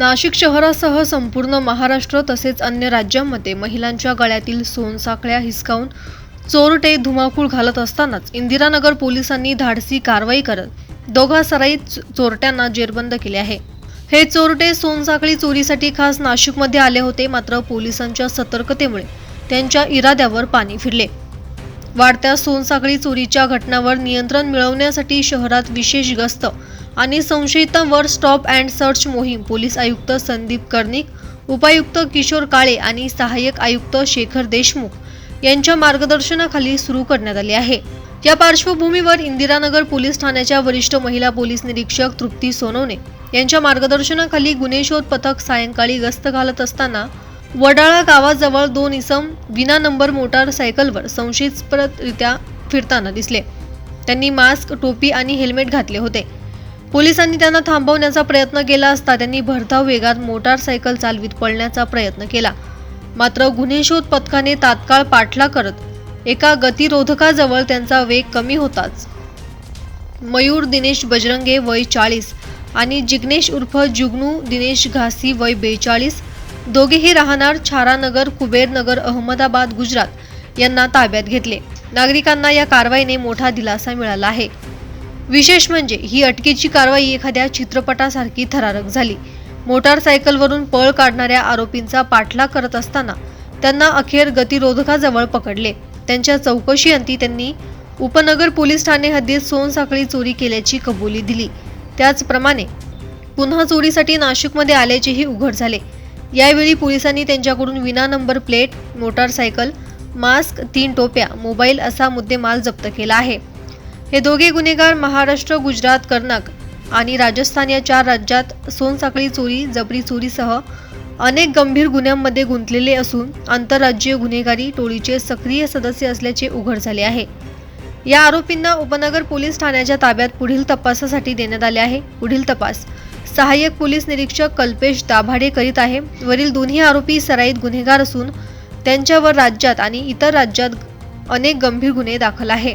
नाशिक शहरासह संपूर्ण महाराष्ट्र तसेच अन्य राज्यांमध्ये महिलांच्या गळ्यातील सोनसाखळ्या हिसकावून चोरटे धुमाकूळ घालत असतानाच इंदिरानगर पोलिसांनी धाडसी कारवाई करत दोघा सराईत चोरट्यांना जेरबंद केले आहे. हे चोरटे सोनसाखळी चोरीसाठी खास नाशिकमध्ये आले होते मात्र पोलिसांच्या सतर्कतेमुळे त्यांच्या इराद्यावर पाणी फिरले. वाढत्या सोनसाखळी चोरीच्या घटनांवर नियंत्रण मिळवण्यासाठी शहरात विशेष गस्त आणि संशयितांवर स्टॉप अँड सर्च मोहीम पोलीस आयुक्त संदीप कर्णिक उपायुक्त किशोर काळे आणि सहाय्यक आयुक्त शेखर देशमुख यांच्या मार्गदर्शनाखाली सुरू करण्यात आली आहे. या पार्श्वभूमीवर इंदिरानगर पोलीस ठाण्याच्या वरिष्ठ महिला पोलीस निरीक्षक तृप्ती सोनवणे यांच्या मार्गदर्शनाखाली गुन्हे शोध पथक सायंकाळी गस्त घालत असताना वडाळा गावाजवळ दोन इसम विना नंबर मोटारसायकलवर संशयास्पदरित्या फिरताना दिसले. त्यांनी मास्क टोपी आणि हेल्मेट घातले होते. पोलिसांनी त्यांना थांबवण्याचा प्रयत्न केला असता त्यांनी भरधाव वेगात मोटारसायकल चालवीत पळण्याचा प्रयत्न केला. मात्र गुन्हे शोध पथकाने तात्काळ पाठला करत एका गतिरोधकाजवळ त्यांचा वेग कमी होताच. मयूर दिनेश बजरंगे वय चाळीस आणि जिग्नेश उर्फ जुगनू दिनेश घासी वय बेचाळीस दोघेही राहणार छारानगर कुबेरनगर अहमदाबाद गुजरात यांना ताब्यात घेतले. नागरिकांना या कारवाईने मोठा दिलासा मिळाला आहे. विशेष म्हणजे ही अटकेची कारवाई एखाद्या चित्रपटासारखी थरारक झाली. मोटारसायकलवरून पळ काढणाऱ्या आरोपींचा पाठलाग करत असताना त्यांना अखेर गतिरोधकाजवळ पकडले. त्यांच्या चौकशी अंती त्यांनी उपनगर पोलीस ठाणे हद्दीत सोनसाखळी चोरी केल्याची कबुली दिली. त्याचप्रमाणे पुन्हा चोरीसाठी नाशिकमध्ये आल्याचेही उघड झाले. यावेळी पोलिसांनी त्यांच्याकडून विना नंबर प्लेट मोटारसायकल मास्क तीन टोप्या मोबाईल असा मुद्देमाल जप्त केला आहे. हे दोघे गुन्हेगार महाराष्ट्र गुजरात कर्नाक आणि राजस्थान या चार राज्यात सोनसाखळी चोरी जबरी चोरीसह अनेक गंभीर गुन्ह्यांमध्ये गुंतलेले असून आंतरराज्यीय गुन्हेगारी टोळीचे सक्रिय सदस्य असल्याचे उघड झाले आहे. या आरोपींना उपनगर पोलीस ठाण्याच्या ताब्यात पुढील तपासासाठी देण्यात आले आहे. पुढील तपास सहाय्यक पोलीस निरीक्षक कल्पेश दाभाडे करीत आहे. वरील दोन्ही आरोपी सराईत गुन्हेगार असून त्यांच्यावर राज्यात आणि इतर राज्यात अनेक गंभीर गुन्हे दाखल आहे.